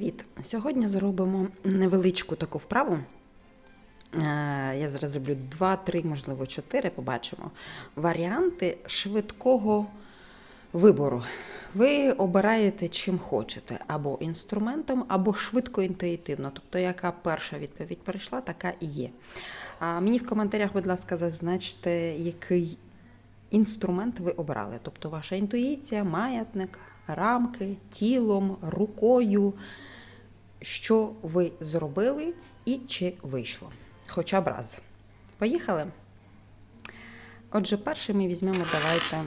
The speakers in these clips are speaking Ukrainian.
Привіт! Сьогодні зробимо невеличку таку вправу. Е, Я зараз зроблю 2, 3, можливо, 4, побачимо. Варіанти швидкого вибору. Ви обираєте чим хочете, або інструментом, або швидко інтуїтивно. Тобто, яка перша відповідь прийшла, така і є. А мені в коментарях, будь ласка, зазначте, який інструмент ви обрали. Тобто ваша інтуїція, маятник, рамки, тілом, рукою, що ви зробили і чи вийшло. Хоча б раз. Поїхали? Отже, перше ми візьмемо, давайте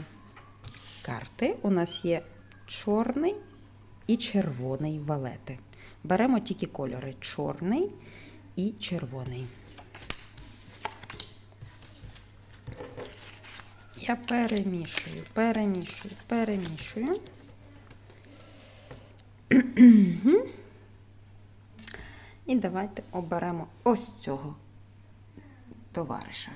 карти. У нас є чорний і червоний валети. Беремо тільки кольори: чорний і червоний. Я перемішую, перемішую, перемішую. І давайте оберемо ось цього товариша.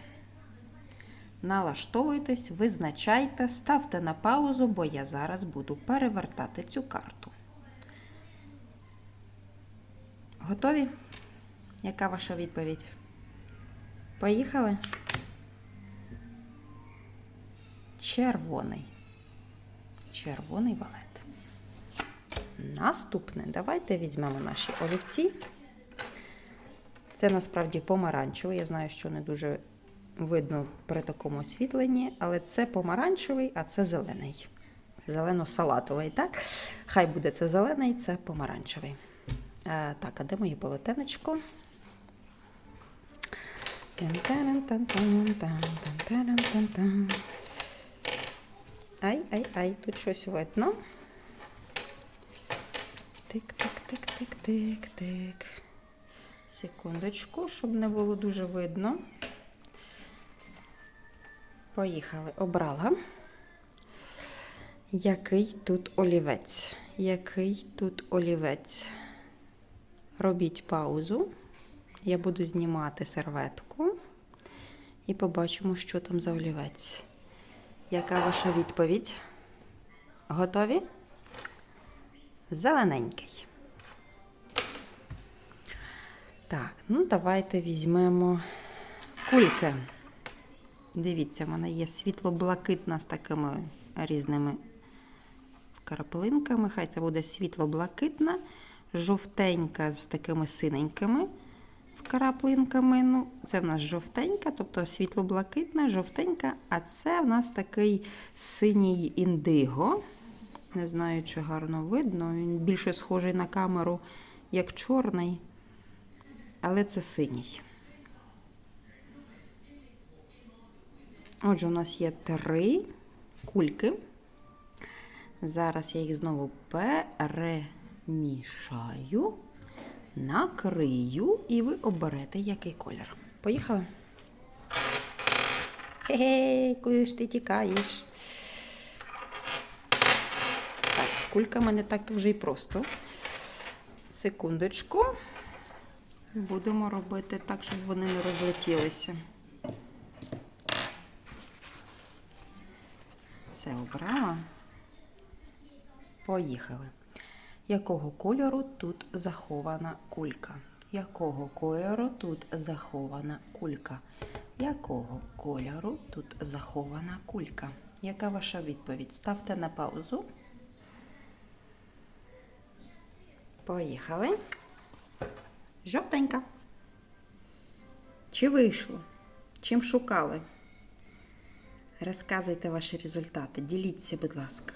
Налаштовуйтесь, визначайте, ставте на паузу, бо я зараз буду перевертати цю карту. Готові? Яка ваша відповідь? Поїхали? Червоний. Червоний валет. Наступне. Давайте візьмемо наші олівці. Це насправді помаранчевий. Я знаю, що не дуже видно при такому освітленні, але це помаранчевий, а це зелений. Зелено-салатовий, так? Хай буде це зелений, це помаранчевий. Е, так, а де моє полотенечко? Тан-таран-тан-тан-тан-тан-таран-тан-тан. Ай, ай, ай, тут щось видно. Тик-тик-тик-тик-тик-тик. Секундочку, щоб не було дуже видно. Поїхали. Обрала. Який тут олівець? Який тут олівець? Робіть паузу. Я буду знімати серветку і побачимо, що там за олівець. Яка ваша відповідь? Готові? Зелененький. Так, ну давайте візьмемо кульки. Дивіться, в мене є світло-блакитна з такими різними краплинками. Хай це буде світло-блакитна, жовтенька з такими синенькими краплинками. Ну, це в нас жовтенька, тобто світло-блакитна, жовтенька, а це в нас такий синій індиго. Не знаю, чи гарно видно. Він більше схожий на камеру, як чорний, але це синій. Отже, у нас є три кульки. Зараз я їх знову перемішаю, накрию, і ви оберете який колір. Поїхали? Хе-хе, куди ж ти тікаєш? Так, з кульками не так то вже й просто. Секундочку. Будемо робити так, щоб вони не розлетілися. Все обрала. Поїхали. Якого кольору тут захована кулька? Якого кольору тут захована кулька? Якого кольору тут захована кулька? Яка ваша відповідь? Ставте на паузу. Поїхали. Жовтенька. Чи вийшло? Чим шукали? Розказуйте ваші результати. Діліться, будь ласка.